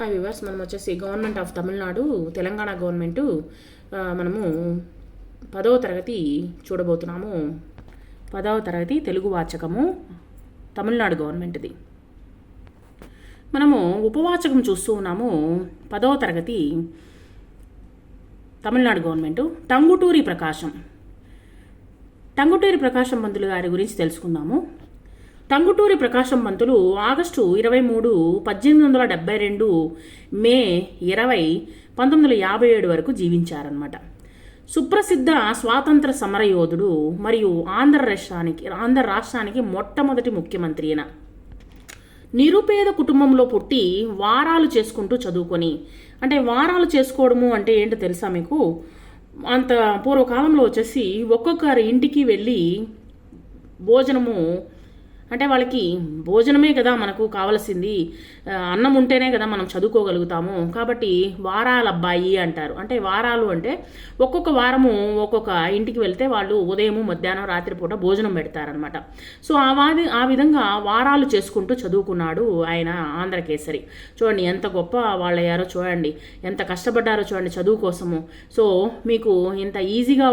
Hi viewers మనం వచ్చేసి government of Tamil Nadu Telangana government మనము పదవ తరగతి చూడబోతున్నాము. పదవ తరగతి తెలుగు వాచకము తమిళనాడు గవర్నమెంట్ది మనము ఉపవాచకం చూస్తూ ఉన్నాము. పదవ తరగతి తమిళనాడు గవర్నమెంటు టంగుటూరి ప్రకాశం టంగుటూరి ప్రకాశం పంతులు గారి గురించి తెలుసుకుందాము. టంగుటూరి ప్రకాశం పంతులు ఆగస్టు ఇరవై మూడు పద్దెనిమిది వందల డెబ్బై రెండు మే ఇరవై పంతొమ్మిది వందల యాభై ఏడు వరకు జీవించారనమాట సుప్రసిద్ధ స్వాతంత్ర సమరయోధుడు మరియు ఆంధ్ర రాష్ట్రానికి ఆంధ్ర రాష్ట్రానికి మొట్టమొదటి ముఖ్యమంత్రి అయిన. నిరుపేద కుటుంబంలో పుట్టి వారాలు చేసుకుంటూ చదువుకొని అంటే వారాలు చేసుకోవడము అంటే ఏంటో తెలుసా మీకు? అంత పూర్వకాలంలో వచ్చేసి ఒక్కొక్కరి ఇంటికి వెళ్ళి భోజనము అంటే వాళ్ళకి భోజనమే కదా మనకు కావలసింది. అన్నం ఉంటేనే కదా మనం చదువుకోగలుగుతాము. కాబట్టి వారాల అబ్బాయి అంటారు. అంటే వారాలు అంటే ఒక్కొక్క వారము ఒక్కొక్క ఇంటికి వెళ్తే వాళ్ళు ఉదయం మధ్యాహ్నం రాత్రిపూట భోజనం పెడతారనమాట సో ఆ వాది ఆ విధంగా వారాలు చేసుకుంటూ చదువుకున్నాడు ఆయన ఆంధ్రకేసరి. చూడండి ఎంత గొప్ప వాళ్ళయ్యారో చూడండి. ఎంత కష్టపడ్డారో చూడండి చదువు కోసము. సో మీకు ఇంత ఈజీగా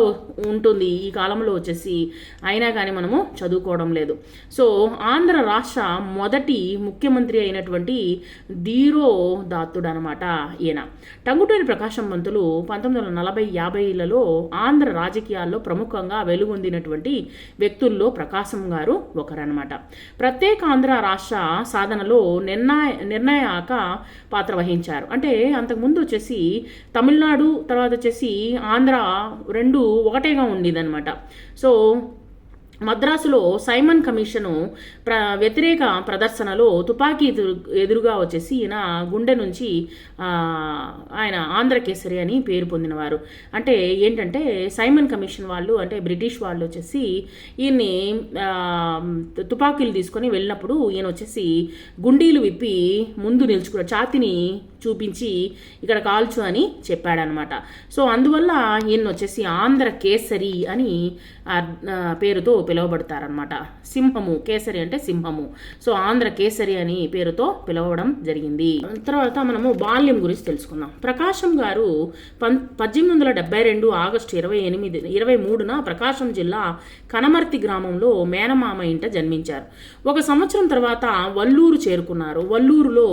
ఉంటుంది ఈ కాలంలో వచ్చేసి అయినా కానీ మనము చదువుకోవడం లేదు. సో ఆంధ్ర రాష్ట్ర మొదటి ముఖ్యమంత్రి అయినటువంటి ధీరో దాత్తుడు అనమాట ఈయన. టంగుటూరి ప్రకాశం పంతులు పంతొమ్మిది వందల నలభై యాభైలలో ఆంధ్ర రాజకీయాల్లో ప్రముఖంగా వెలుగొందినటువంటి వ్యక్తుల్లో ప్రకాశం గారు ఒకరనమాట. ప్రత్యేక ఆంధ్ర రాష్ట్ర సాధనలో నిర్ణయ నిర్ణయాక పాత్ర వహించారు. అంటే అంతకుముందు వచ్చేసి తమిళనాడు తర్వాత వచ్చేసి ఆంధ్ర రెండు ఒకటేగా ఉండేదన్నమాట. సో మద్రాసులో సైమన్ కమిషను ప్ర వ్యతిరేక ప్రదర్శనలో తుపాకీ ఎదురు ఎదురుగా వచ్చేసి ఈయన గుండె నుంచి ఆయన ఆంధ్రకేసరి అని పేరు పొందినవారు. అంటే ఏంటంటే సైమన్ కమిషన్ వాళ్ళు అంటే బ్రిటిష్ వాళ్ళు వచ్చేసి ఈయన్ని తుపాకీలు తీసుకొని వెళ్ళినప్పుడు ఈయన వచ్చేసి గుండీలు విప్పి ముందు నిల్చుకున్న ఛాతిని చూపించి ఇక్కడ కాల్చు అని చెప్పాడనమాట. సో అందువల్ల ఈయన వచ్చేసి ఆంధ్ర కేసరి అని పేరుతో పిలువబడతారనమాట సింహము కేసరి అంటే సింహము. సో ఆంధ్ర కేసరి అని పేరుతో పిలవడం జరిగింది. తర్వాత మనము బాల్యం గురించి తెలుసుకుందాం. ప్రకాశం గారు పం పద్దెనిమిది వందల డెబ్బై రెండు ఆగస్టు ఇరవై ఎనిమిది ఇరవై మూడున ప్రకాశం జిల్లా కనమర్తి గ్రామంలో మేనమామ ఇంట జన్మించారు. ఒక సంవత్సరం తర్వాత వల్లూరు చేరుకున్నారు. వల్లూరులో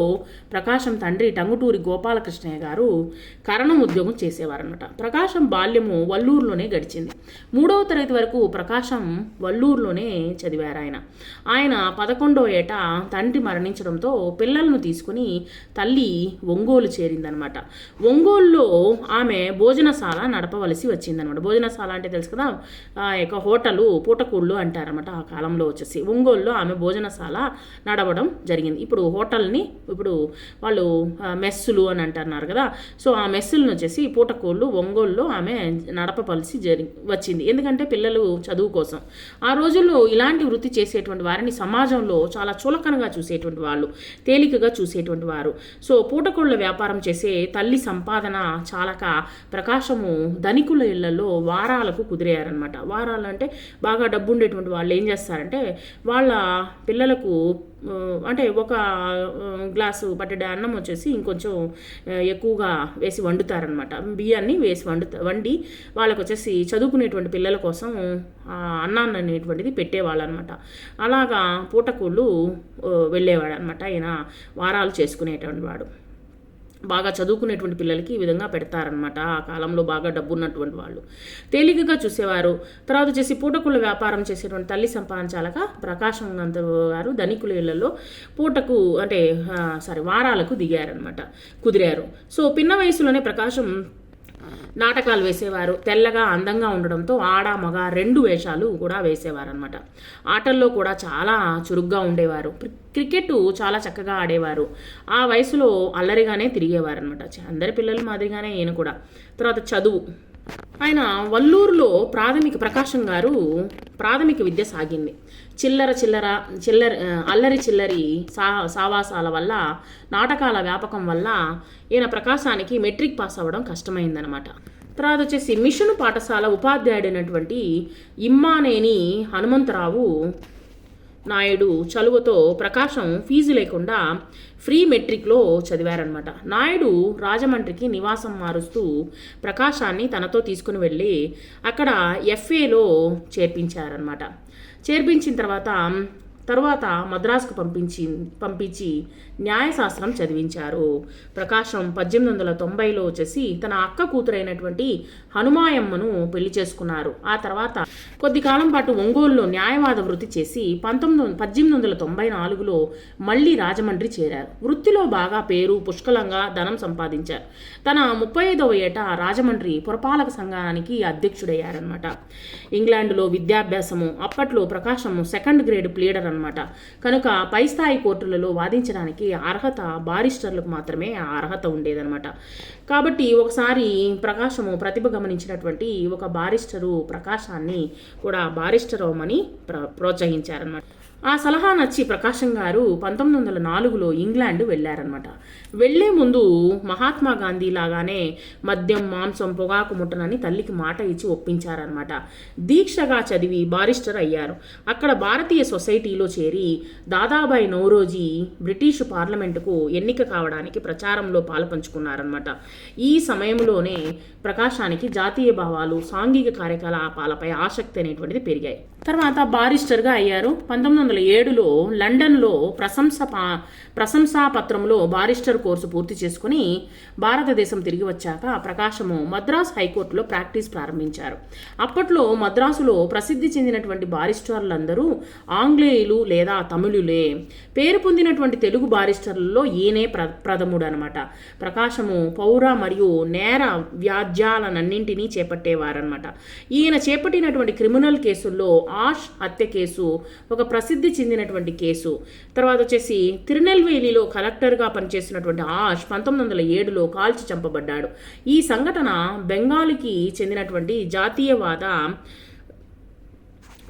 ప్రకాశం తండ్రి టంగుటూరి గోపాలకృష్ణయ్య గారు కరణం ఉద్యోగం చేసేవారనమాట ప్రకాశం బాల్యము వల్లూరులోనే గడిచింది. మూడవ తరగతి వరకు ప్రకాశం వల్లూరులోనే చదివారు ఆయన ఆయన పదకొండో ఏట తండ్రి మరణించడంతో పిల్లలను తీసుకుని తల్లి ఒంగోలు చేరిందనమాట. ఒంగోలులో ఆమె భోజనశాల నడపవలసి వచ్చిందనమాట. భోజనశాల అంటే తెలుసు కదా యొక్క హోటలు పూటకూళ్ళు అంటారనమాట ఆ కాలంలో వచ్చేసి. ఒంగోలులో ఆమె భోజనశాల నడవడం జరిగింది. ఇప్పుడు హోటల్ని ఇప్పుడు వాళ్ళు మెస్సులు అని అంటున్నారు కదా. సో ఆ మెస్సులను వచ్చేసి పూటకూళ్ళు ఒంగోలులో ఆమె నడపవలసి జరి వచ్చింది. ఎందుకంటే పిల్లలు చదువు కోసం. ఆ రోజుల్లో ఇలాంటి వృత్తి చేసేటువంటి వారిని సమాజంలో చాలా చులకనగా చూసేటువంటి వాళ్ళు తేలికగా చూసేటువంటి వారు. సో పూటకోళ్ళ వ్యాపారం చేసే తల్లి సంపాదన చాలక ప్రకాశము ధనికుల ఇళ్ళలో వారాలకు కుదిరేయారనమాట వారాలు అంటే బాగా డబ్బు ఉండేటువంటి వాళ్ళు ఏం చేస్తారంటే వాళ్ళ పిల్లలకు అంటే ఒక గ్లాసు పట్టెడ అన్నం వచ్చేసి ఇంకొంచెం ఎక్కువగా వేసి వండుతారనమాట బియ్యాన్ని వేసి వండు వండి వాళ్ళకు వచ్చేసి చదువుకునేటువంటి పిల్లల కోసం అన్నాన్ని అనేటువంటిది పెట్టేవాళ్ళనమాట అలాగా పూటకూళ్ళు వెళ్ళేవాడు అనమాట ఆయన వారాలు చేసుకునేటువంటి వాడు. బాగా చదువుకునేటువంటి పిల్లలకి ఈ విధంగా పెడతారనమాట ఆ కాలంలో బాగా డబ్బు ఉన్నటువంటి వాళ్ళు. తేలికగా చూసేవారు. తర్వాత వచ్చేసి పూటకుల వ్యాపారం చేసేటువంటి తల్లి సంపాదించాలక ప్రకాశం గారు ధనికుల ఇళ్ళలో పూటకు అంటే సారీ వారాలకు దిగారనమాట కుదిరారు. సో పిన్న వయసులోనే ప్రకాశం నాటకాలు వేసేవారు తెల్లగా అందంగా ఉండడంతో ఆడ మగ రెండు వేషాలు కూడా వేసేవారనమాట ఆటల్లో కూడా చాలా చురుగ్గా ఉండేవారు. క్రికెట్ చాలా చక్కగా ఆడేవారు. ఆ వయసులో అల్లరిగానే తిరిగేవారనమాట అందరి పిల్లలు మాదిరిగానే ఈయన కూడా. తర్వాత చదువు. ఆయన వల్లూరులో ప్రాథమిక ప్రకాశం గారు ప్రాథమిక విద్య సాగింది. చిల్లర చిల్లర చిల్లర అల్లరి చిల్లరి సా సావాసాల వల్ల నాటకాల వ్యాపకం వల్ల ఈయన ప్రకాశానికి మెట్రిక్ పాస్ అవ్వడం కష్టమైందనమాట తర్వాత వచ్చేసి మిషన్ పాఠశాల ఉపాధ్యాయుడైనటువంటి ఇమ్మానేని హనుమంతరావు నాయుడు చలువతో ప్రకాశం ఫీజు లేకుండా ఫ్రీ మెట్రిక్లో చదివారనమాట నాయుడు రాజమండ్రికి నివాసం మారుస్తూ ప్రకాశాన్ని తనతో తీసుకుని వెళ్ళి అక్కడ ఎఫ్ఏలో చేర్పించారనమాట చేర్పించిన తర్వాత తరువాత మద్రాసుకు పంపించి పంపించి న్యాయశాస్త్రం చదివించారు. ప్రకాశం పద్దెనిమిది వందల తొంభైలో వచ్చేసి తన అక్క కూతురైనటువంటి హనుమాయమ్మను పెళ్ళి చేసుకున్నారు. ఆ తర్వాత కొద్ది కాలం పాటు ఒంగోలులో న్యాయవాద వృత్తి చేసి పంతొమ్మిది పద్దెనిమిది వందల తొంభై నాలుగులో మళ్ళీ రాజమండ్రి చేరారు. వృత్తిలో బాగా పేరు పుష్కలంగా ధనం సంపాదించారు. తన ముప్పై ఐదవ ఏట రాజమండ్రి పురపాలక సంఘానికి అధ్యక్షుడయ్యారనమాట ఇంగ్లాండ్లో విద్యాభ్యాసము అప్పట్లో ప్రకాశం సెకండ్ గ్రేడ్ ప్లీడర్ అనమాట కనుక పై స్థాయి కోర్టులలో వాదించడానికి అర్హత బారిస్టర్లకు మాత్రమే ఆ అర్హత ఉండేదనమాట కాబట్టి ఒకసారి ప్రకాశము ప్రతిభ గమనించినటువంటి ఒక బారిస్టరు ప్రకాశాన్ని కూడా బారిస్టర్ అవ్వమని ప్ర ప్రోత్సహించారనమాట ఆ సలహా నచ్చి ప్రకాశం గారు పంతొమ్మిది వందల నాలుగులో ఇంగ్లాండ్ వెళ్ళారనమాట వెళ్ళే ముందు మహాత్మా గాంధీ లాగానే మద్యం మాంసం పొగాకు ముట్టనని తల్లికి మాట ఇచ్చి ఒప్పించారనమాట దీక్షగా చదివి బారిస్టర్ అయ్యారు. అక్కడ భారతీయ సొసైటీలో చేరి దాదాబాయి నౌరోజీ బ్రిటిష్ పార్లమెంటుకు ఎన్నిక కావడానికి ప్రచారంలో పాలుపంచుకున్నారనమాట ఈ సమయంలోనే ప్రకాశానికి జాతీయ భావాలు సాంఘిక కార్యకలాపాలపై ఆసక్తి అనేటువంటిది పెరిగాయి. తర్వాత బారిస్టర్గా అయ్యారు. పంతొమ్మిది వందల ఏడులో లండన్లో ప్రశంస ప్రశంసాపత్రంలో ప్రశంసా పత్రంలో బారిస్టర్ కోర్సు పూర్తి చేసుకుని భారతదేశం తిరిగి వచ్చాక ప్రకాశము మద్రాస్ హైకోర్టులో ప్రాక్టీస్ ప్రారంభించారు. అప్పట్లో మద్రాసులో ప్రసిద్ధి చెందినటువంటి బారిస్టర్లందరూ ఆంగ్లేయులు లేదా తమిళులే. పేరు పొందినటువంటి తెలుగు బారిస్టర్లలో ఈయనే ప్ర ప్రథముడు అనమాట ప్రకాశము పౌర మరియు నేర వ్యాజ్యాలనన్నింటినీ చేపట్టేవారనమాట. ఈయన చేపట్టినటువంటి క్రిమినల్ కేసుల్లో ఆష్ హత్య కేసు ఒక ప్రసిద్ధి చెందినటువంటి కేసు తర్వాత వచ్చేసి తిరునెల్ తిరునెల్వేలిలో కలెక్టర్గా పనిచేసినటువంటి ఆష్ పంతొమ్మిది వందల ఏడులో కాల్చి చంపబడ్డాడు. ఈ సంఘటన బెంగాల్కి చెందినటువంటి జాతీయవాద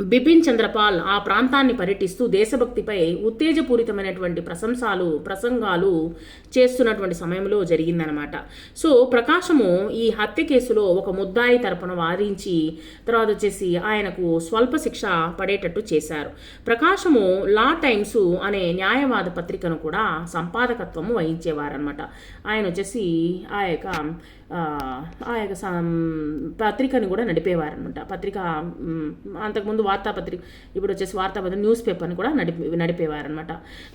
బిపిన్ చంద్రపాల్ ఆ ప్రాంతాన్ని పర్యటిస్తూ దేశభక్తిపై ఉత్తేజపూరితమైనటువంటి ప్రశంసాలు ప్రసంగాలు చేస్తున్నటువంటి సమయంలో జరిగిందనమాట సో ప్రకాశము ఈ హత్య కేసులో ఒక ముద్దాయి తరపున వారించి తర్వాత వచ్చేసి ఆయనకు స్వల్ప శిక్ష పడేటట్టు చేశారు. ప్రకాశము లా టైమ్స్ అనే న్యాయవాద పత్రికను కూడా సంపాదకత్వము వహించేవారనమాట ఆయన వచ్చేసి ఆ యొక్క ఆ యొక్క పత్రికని కూడా నడిపేవారనమాట పత్రిక అంతకుముందు వార్తాపత్రిక ఇప్పుడు వచ్చేసి వార్తాపత్రిక న్యూస్ పేపర్ని కూడా నడిపి నడిపేవారనమాట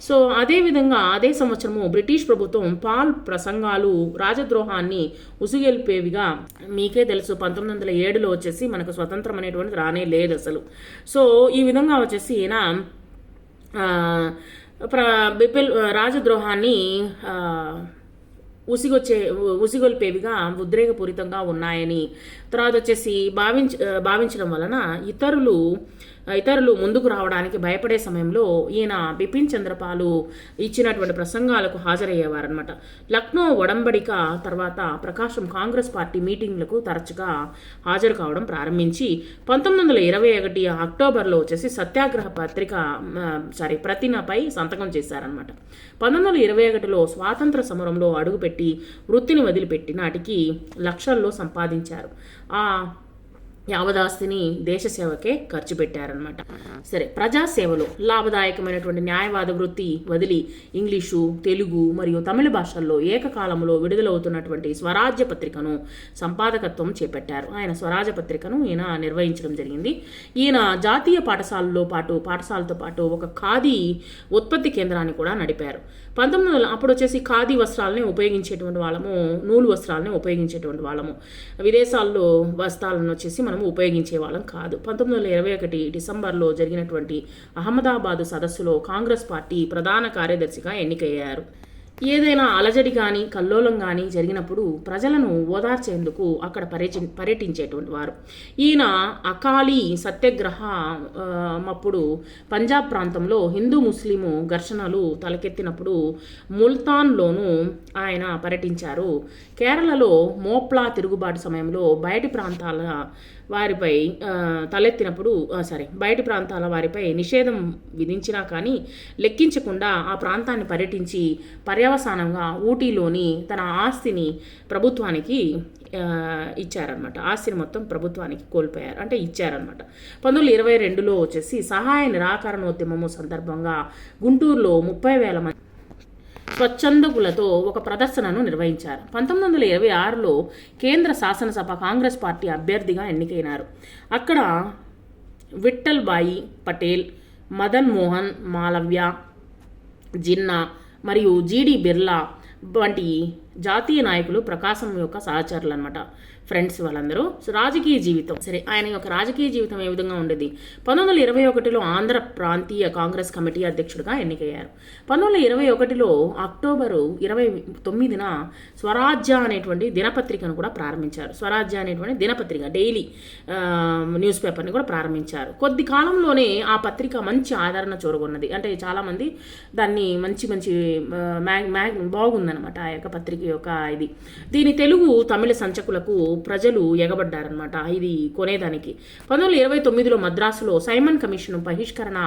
సో అదేవిధంగా అదే సంవత్సరము బ్రిటిష్ ప్రభుత్వం పాల్ ప్రసంగాలు రాజద్రోహాన్ని ఉసుగెల్పేవిగా మీకే తెలుసు. పంతొమ్మిది వందల ఏడులో వచ్చేసి మనకు స్వతంత్రం అనేటువంటిది రానే లేదు అసలు. సో ఈ విధంగా వచ్చేసి ఈయన ప్ర బిపిల్ రాజద్రోహాన్ని ఉసిగొచ్చే ఉసిగొల్పేవిగా ఉద్రేకపూరితంగా ఉన్నాయని. తర్వాత వచ్చేసి భావించ భావించడం వలన ఇతరులు ఇతరులు ముందుకు రావడానికి భయపడే సమయంలో ఈయన బిపిన్ చంద్రపాలు ఇచ్చినటువంటి ప్రసంగాలకు హాజరయ్యేవారనమాట లక్నో ఒడంబడిక తర్వాత ప్రకాశం కాంగ్రెస్ పార్టీ మీటింగ్లకు తరచుగా హాజరు కావడం ప్రారంభించి పంతొమ్మిది వందల ఇరవై ఒకటి అక్టోబర్లో వచ్చేసి సత్యాగ్రహ పత్రిక సారీ ప్రతినపై సంతకం చేశారనమాట పంతొమ్మిది వందల ఇరవై ఒకటిలో స్వాతంత్ర సమరంలో అడుగుపెట్టి వృత్తిని వదిలిపెట్టి నాటికి లక్షల్లో సంపాదించారు. ఆ యావదాస్తిని దేశ సేవకే ఖర్చు పెట్టారనమాట సరే ప్రజాసేవలో లాభదాయకమైనటువంటి న్యాయవాద వృత్తి వదిలి ఇంగ్లీషు తెలుగు మరియు తమిళ భాషల్లో ఏకకాలంలో విడుదలవుతున్నటువంటి స్వరాజ్య పత్రికను సంపాదకత్వం చేపట్టారు. ఆయన స్వరాజ్య పత్రికను ఈయన నిర్వహించడం జరిగింది. ఈయన జాతీయ పాఠశాలలో పాటు పాఠశాలతో పాటు ఒక ఖాదీ ఉత్పత్తి కేంద్రాన్ని కూడా నడిపారు. పంతొమ్మిది వందల అప్పుడు వచ్చేసి ఖాదీ వస్త్రాలని ఉపయోగించేటువంటి వాళ్ళము నూలు వస్త్రాలని ఉపయోగించేటువంటి వాళ్ళము. విదేశాల్లో వస్త్రాలను వచ్చేసి మనము ఉపయోగించే వాళ్ళం కాదు. పంతొమ్మిది వందల ఇరవై ఒకటి డిసెంబర్లో జరిగినటువంటి అహ్మదాబాద్ సదస్సులో కాంగ్రెస్ పార్టీ ప్రధాన కార్యదర్శిగా ఎన్నికయ్యారు. ఏదైనా అలజడి కానీ కల్లోలం కానీ జరిగినప్పుడు ప్రజలను ఓదార్చేందుకు అక్కడ పర్యటి పర్యటించేటువంటి వారు. ఈయన అకాలీ సత్యాగ్రహ అప్పుడు పంజాబ్ ప్రాంతంలో హిందూ ముస్లిము ఘర్షణలు తలకెత్తినప్పుడు ముల్తాన్లోనూ ఆయన పర్యటించారు. కేరళలో మోప్లా తిరుగుబాటు సమయంలో బయటి ప్రాంతాల వారిపై తలెత్తినప్పుడు సారీ బయటి ప్రాంతాల వారిపై నిషేధం విధించినా కానీ లెక్కించకుండా ఆ ప్రాంతాన్ని పర్యటించి పర్యవసానంగా ఊటీలోని తన ఆస్తిని ప్రభుత్వానికి ఇచ్చారనమాట ఆస్తిని మొత్తం ప్రభుత్వానికి కోల్పోయారు. అంటే ఇచ్చారనమాట పంతొమ్మిది వందల ఇరవై రెండులో వచ్చేసి సహాయ నిరాకరణోద్యమము సందర్భంగా గుంటూరులో ముప్పై వేల మంది స్వచ్ఛందకులతో ఒక ప్రదర్శనను నిర్వహించారు. పంతొమ్మిది వందల ఇరవై ఆరులో కేంద్ర శాసనసభ కాంగ్రెస్ పార్టీ అభ్యర్థిగా ఎన్నికైనారు. అక్కడ విఠల్ బాయి పటేల్ మదన్ మోహన్ మాలవ్య జిన్నా మరియు జీడి బిర్లా వంటి జాతీయ నాయకులు ప్రకాశం యొక్క సహచరులు అనమాట ఫ్రెండ్స్ వాళ్ళందరూ. రాజకీయ జీవితం. సరే ఆయన యొక్క రాజకీయ జీవితం ఏ విధంగా ఉండేది? పంతొమ్మిది వందల ఇరవై ఒకటిలో ఆంధ్ర ప్రాంతీయ కాంగ్రెస్ కమిటీ అధ్యక్షుడిగా ఎన్నికయ్యారు. పంతొమ్మిది వందల ఇరవై ఒకటిలో అక్టోబరు ఇరవై తొమ్మిదిన స్వరాజ్య అనేటువంటి దినపత్రికను కూడా ప్రారంభించారు. స్వరాజ్య అనేటువంటి దినపత్రిక డైలీ న్యూస్ పేపర్ని కూడా ప్రారంభించారు. కొద్ది కాలంలోనే ఆ పత్రిక మంచి ఆదరణ చూరగొన్నది అంటే చాలామంది దాన్ని మంచి మంచి మ్యాగ్ మ్యాగ్ బాగుందనమాట ఆ యొక్క పత్రిక యొక్క ఇది. దీని తెలుగు తమిళ సంచకులకు ప్రజలు ఎగబడ్డారనమాట ఇది కొనేదానికి. పంతొమ్మిది వందల ఇరవై తొమ్మిదిలో మద్రాసులో సైమన్ కమిషన్ బహిష్కరణ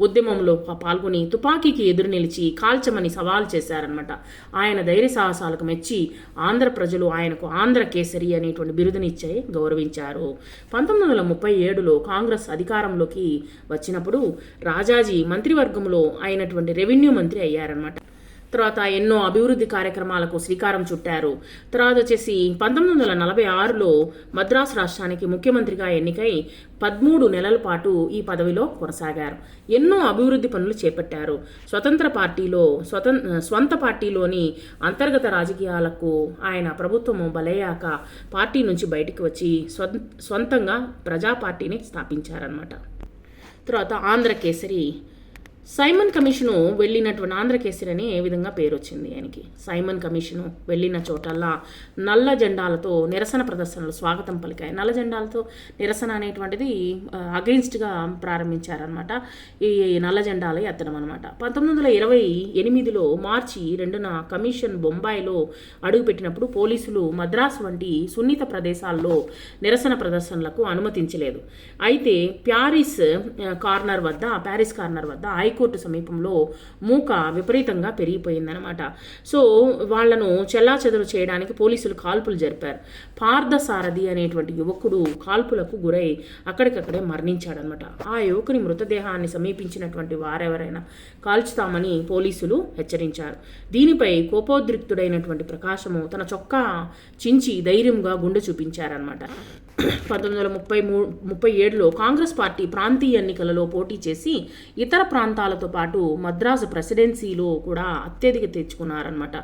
ఉద్యమంలో పాల్గొని తుపాకీకి ఎదురు నిలిచి కాల్చమని సవాల్ చేశారనమాట ఆయన ధైర్య సాహసాలకు మెచ్చి ఆంధ్ర ప్రజలు ఆయనకు ఆంధ్ర కేసరి అనేటువంటి బిరుదునిచ్చే గౌరవించారు. పంతొమ్మిది వందల ముప్పై ఏడులో కాంగ్రెస్ అధికారంలోకి వచ్చినప్పుడు రాజాజీ మంత్రివర్గంలో అయినటువంటి రెవెన్యూ మంత్రి అయ్యారనమాట తర్వాత ఎన్నో అభివృద్ధి కార్యక్రమాలకు శ్రీకారం చుట్టారు. తర్వాత వచ్చేసి పంతొమ్మిది వందల నలభై ఆరులో మద్రాసు రాష్ట్రానికి ముఖ్యమంత్రిగా ఎన్నికై పదమూడు నెలల పాటు ఈ పదవిలో కొనసాగారు. ఎన్నో అభివృద్ధి పనులు చేపట్టారు. స్వతంత్ర పార్టీలో స్వతం స్వంత పార్టీలోని అంతర్గత రాజకీయాలకు ఆయన ప్రభుత్వము బలయ్యాక పార్టీ నుంచి బయటికి వచ్చి స్వం స్వంతంగా ప్రజా పార్టీని స్థాపించారనమాట తర్వాత ఆంధ్ర కేసరి సైమన్ కమిషను వెళ్ళినటువంటి ఆంధ్ర కేసరి అని ఏ విధంగా పేరు వచ్చింది ఆయనకి? సైమన్ కమిషను వెళ్ళిన చోటల్లా నల్ల జెండాలతో నిరసన ప్రదర్శనలు స్వాగతం పలికాయి. నల్ల జెండాలతో నిరసన అనేటువంటిది అగెయిన్స్ట్గా ప్రారంభించారనమాట ఈ నల్ల జెండాలు ఎత్తడం అనమాట పంతొమ్మిది వందల ఇరవై ఎనిమిదిలో మార్చి రెండున కమిషన్ బొంబాయిలో అడుగుపెట్టినప్పుడు పోలీసులు మద్రాసు వంటి సున్నిత ప్రదేశాల్లో నిరసన ప్రదర్శనలకు అనుమతించలేదు. అయితే ప్యారిస్ కార్నర్ వద్ద ప్యారిస్ కార్నర్ వద్ద హైకోర్టు సమీపంలో మూక విపరీతంగా పెరిగిపోయిందనమాట సో వాళ్ళను చెల్లాచెదరు చేయడానికి పోలీసులు కాల్పులు జరిపారు. పార్థసారథి అనేటువంటి యువకుడు కాల్పులకు గురై అక్కడికక్కడే మరణించాడనమాట ఆ యువకుని మృతదేహాన్ని సమీపించినటువంటి వారెవరైనా కాల్చుతామని పోలీసులు హెచ్చరించారు. దీనిపై కోపోద్రిక్తుడైనటువంటి ప్రకాశము తన చొక్కా చించి ధైర్యంగా గుండె చూపించారనమాట పంతొమ్మిది వందల ముప్పై మూ ముప్పై ఏడులో కాంగ్రెస్ పార్టీ ప్రాంతీయ ఎన్నికలలో పోటీ చేసి ఇతర ప్రాంతాలతో పాటు మద్రాసు ప్రెసిడెన్సీలో కూడా అత్యధిక తెచ్చుకున్నారనమాట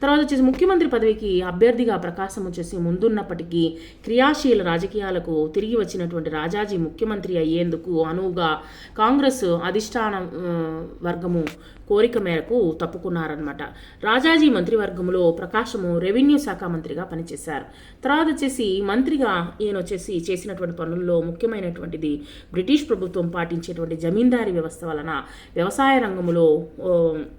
తర్వాత వచ్చేసి ముఖ్యమంత్రి పదవికి అభ్యర్థిగా ప్రకాశం వచ్చేసి ముందున్నప్పటికీ క్రియాశీల రాజకీయాలకు తిరిగి వచ్చినటువంటి రాజాజీ ముఖ్యమంత్రి అయ్యేందుకు అనువుగా కాంగ్రెస్ అధిష్టాన వర్గము కోరిక మేరకు తప్పుకున్నారనమాట రాజాజీ మంత్రివర్గంలో ప్రకాశము రెవెన్యూ శాఖ మంత్రిగా పనిచేశారు. తర్వాత వచ్చేసి మంత్రిగా ఈయన వచ్చేసి చేసినటువంటి పనుల్లో ముఖ్యమైనటువంటిది బ్రిటిష్ ప్రభుత్వం పాటించేటువంటి జమీందారీ వ్యవస్థ వలన వ్యవసాయ రంగంలో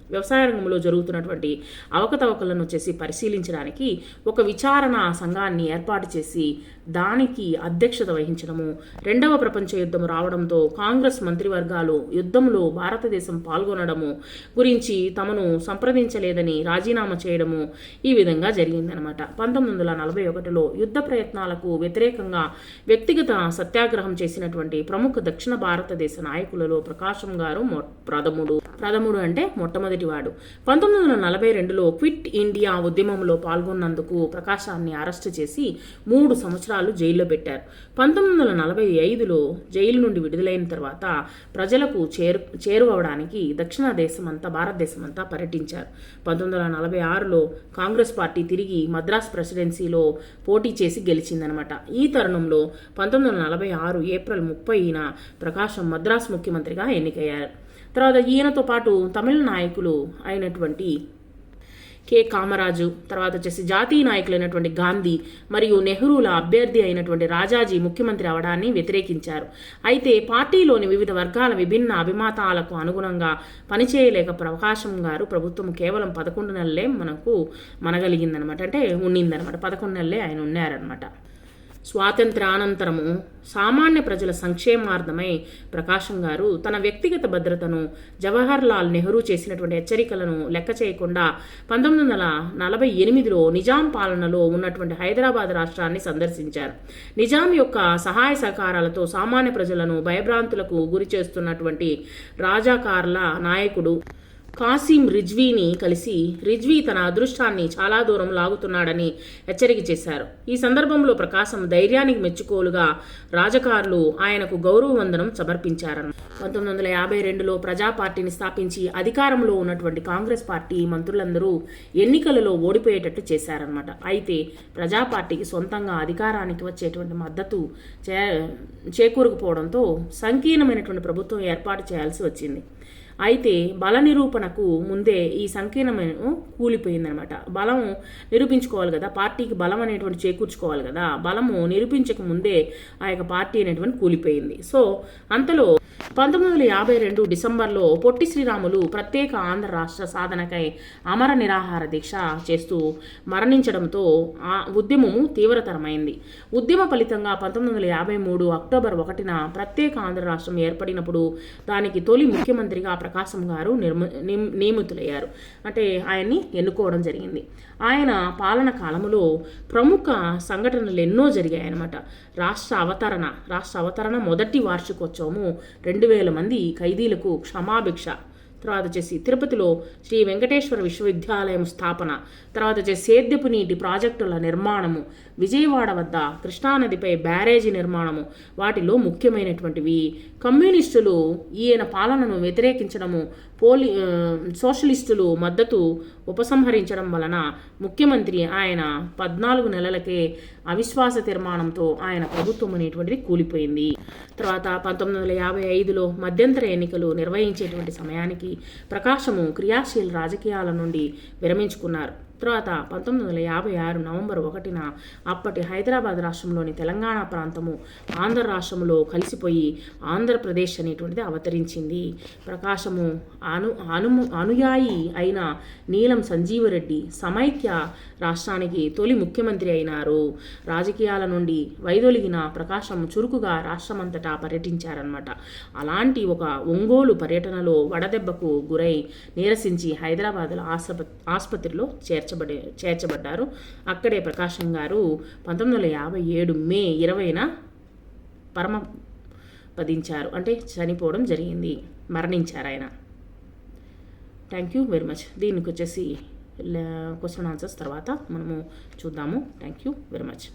వ్యవసాయ రంగంలో జరుగుతున్నటువంటి అవకతవకలను వచ్చేసి పరిశీలించడానికి ఒక విచారణ సంఘాన్ని ఏర్పాటు చేసి దానికి అధ్యక్షత వహించడము రెండవ ప్రపంచ యుద్ధం రావడంతో కాంగ్రెస్ మంత్రివర్గాలు యుద్ధంలో భారతదేశం పాల్గొనడము గురించి తమను సంప్రదించలేదని రాజీనామా చేయడము ఈ విధంగా జరిగిందనమాట పంతొమ్మిది వందల నలభై ఒకటిలో యుద్ధ ప్రయత్నాలకు వ్యతిరేకంగా వ్యక్తిగత సత్యాగ్రహం చేసినటువంటి ప్రముఖ దక్షిణ భారతదేశ నాయకులలో ప్రకాశం గారు ప్రథముడు. ప్రథముడు అంటే మొట్టమొదటివాడు. పంతొమ్మిది వందల నలభై రెండులో క్విట్ ఇండియా ఉద్యమంలో పాల్గొన్నందుకు ప్రకాశాన్ని అరెస్టు చేసి మూడు సంవత్సరాలు జైల్లో పెట్టారు. పంతొమ్మిది వందల నలభై ఐదులో జైలు నుండి విడుదలైన తర్వాత ప్రజలకు చేరు చేరువవడానికి దక్షిణ దేశం దేశమంతా భారతదేశమంతా పర్యటించారు. పంతొమ్మిది వందల నలభై ఆరులో కాంగ్రెస్ పార్టీ తిరిగి మద్రాస్ ప్రెసిడెన్సీలో పోటీ చేసి గెలిచిందనమాట. ఈ తరుణంలో పంతొమ్మిది వందల నలభై ఆరు ఏప్రిల్ ముప్పైన ప్రకాశం మద్రాస్ ముఖ్యమంత్రిగా ఎన్నికయ్యారు. తర్వాత ఈయనతో పాటు తమిళ నాయకులు అయినటువంటి కె. కామరాజు తర్వాత వచ్చేసి జాతీయ నాయకులైనటువంటి గాంధీ మరియు నెహ్రూల అభ్యర్థి అయినటువంటి రాజాజీ ముఖ్యమంత్రి అవడాన్ని వ్యతిరేకించారు. అయితే పార్టీలోని వివిధ వర్గాల విభిన్న అభిమతాలకు అనుగుణంగా పనిచేయలేక ప్రకాశం గారు ప్రభుత్వం కేవలం పదకొండు నెలలే మనకు మనగలిగిందనమాట. అంటే ఉన్నిందనమాట. పదకొండు నెలలే ఆయన ఉన్నారనమాట. స్వాతంత్రానంతరము సామాన్య ప్రజల సంక్షేమార్థమై ప్రకాశం గారు తన వ్యక్తిగత భద్రతను జవహర్ లాల్ నెహ్రూ చేసినటువంటి హెచ్చరికలను లెక్క చేయకుండా పంతొమ్మిది వందల నలభై ఎనిమిదిలో నిజాం పాలనలో ఉన్నటువంటి హైదరాబాద్ రాష్ట్రాన్ని సందర్శించారు. నిజాం యొక్క సహాయ సహకారాలతో సామాన్య ప్రజలను భయభ్రాంతులకు గురి చేస్తున్నటువంటి రాజాకార్ల నాయకుడు కాసిం రిజ్వీని కలిసి రిజ్వీ తన అదృష్టాన్ని చాలా దూరం లాగుతున్నాడని హెచ్చరిక చేశారు. ఈ సందర్భంలో ప్రకాశం ధైర్యానికి మెచ్చుకోలుగా రాజకారులు ఆయనకు గౌరవ వందనం సమర్పించారన్న పంతొమ్మిది వందల యాభై రెండులో ప్రజా పార్టీని స్థాపించి అధికారంలో ఉన్నటువంటి కాంగ్రెస్ పార్టీ మంత్రులందరూ ఎన్నికలలో ఓడిపోయేటట్టు చేశారనమాట అయితే ప్రజా పార్టీకి సొంతంగా అధికారానికి వచ్చేటువంటి మద్దతు చే చేకూరుకుపోవడంతో సంకీర్ణమైనటువంటి ప్రభుత్వం ఏర్పాటు చేయాల్సి వచ్చింది. అయితే బల నిరూపణకు ముందే ఈ సంకీర్ణమైన కూలిపోయిందనమాట. బలం నిరూపించుకోవాలి కదా పార్టీకి బలం అనేటువంటి చేకూర్చుకోవాలి కదా బలము నిరూపించక ముందే ఆ యొక్క పార్టీ అనేటువంటి కూలిపోయింది. సో అంతలో పంతొమ్మిది వందల యాభై రెండు డిసెంబర్లో పొట్టి శ్రీరాములు ప్రత్యేక ఆంధ్ర రాష్ట్ర సాధనకై అమర నిరాహార దీక్ష చేస్తూ మరణించడంతో ఆ ఉద్యమము తీవ్రతరమైంది. ఉద్యమ ఫలితంగా పంతొమ్మిది వందల యాభై మూడు అక్టోబర్ ఒకటిన ప్రత్యేక ఆంధ్ర రాష్ట్రం ఏర్పడినప్పుడు దానికి తొలి ముఖ్యమంత్రిగా ప్రకాశం గారు నిర్మ నియమితులయ్యారు. అంటే ఆయన్ని ఎన్నుకోవడం జరిగింది. ఆయన పాలన కాలంలో ప్రముఖ సంఘటనలు ఎన్నో జరిగాయన్నమాట. రాష్ట్ర అవతరణ రాష్ట్ర అవతరణ మొదటి వార్షికోత్సవము రెండు వేల మంది ఖైదీలకు క్షమాభిక్ష. తర్వాత వచ్చేసి తిరుపతిలో శ్రీ వెంకటేశ్వర విశ్వవిద్యాలయం స్థాపన. తర్వాత వచ్చేసి సేద్యపు నీటి ప్రాజెక్టుల నిర్మాణము విజయవాడ వద్ద కృష్ణానదిపై బ్యారేజీ నిర్మాణము వాటిలో ముఖ్యమైనటువంటివి. కమ్యూనిస్టులు ఈయన పాలనను వ్యతిరేకించడము పోలి సోషలిస్టులు మద్దతు ఉపసంహరించడం వలన ముఖ్యమంత్రి ఆయన పద్నాలుగు నెలలకే అవిశ్వాస తీర్మానంతో ఆయన ప్రభుత్వం అనేటువంటిది కూలిపోయింది. తర్వాత పంతొమ్మిది వందల యాభై ఐదులో మధ్యంతర ఎన్నికలు నిర్వహించేటువంటి సమయానికి ప్రకాశము క్రియాశీల రాజకీయాల నుండి విరమించుకున్నారు. తర్వాత పంతొమ్మిది వందల యాభై ఆరు నవంబర్ ఒకటిన అప్పటి హైదరాబాద్ రాష్ట్రంలోని తెలంగాణ ప్రాంతము ఆంధ్ర రాష్ట్రంలో కలిసిపోయి ఆంధ్రప్రదేశ్ అనేటువంటిది అవతరించింది. ప్రకాశము అను అను అనుయాయి అయిన నీలం సంజీవరెడ్డి సమైక్య రాష్ట్రానికి తొలి ముఖ్యమంత్రి అయినారు. రాజకీయాల నుండి వైదొలిగిన ప్రకాశం చురుకుగా రాష్ట్రమంతటా పర్యటించారనమాట అలాంటి ఒక ఒంగోలు పర్యటనలో వడదెబ్బకు గురై నీరసించి హైదరాబాద్లో ఆస్ప ఆసుపత్రిలో చేర్చబడి చేర్చబడ్డారు. అక్కడే ప్రకాశం గారు పంతొమ్మిది వందల యాభై ఏడు మే ఇరవైన పరమ పదించారు అంటే చనిపోవడం జరిగింది. మరణించారు ఆయన థ్యాంక్ యూ వెరీ మచ్. దీనికి వచ్చేసి క్వశ్చన్ ఆన్సర్స్ తర్వాత మనము చూద్దాము. Thank you very much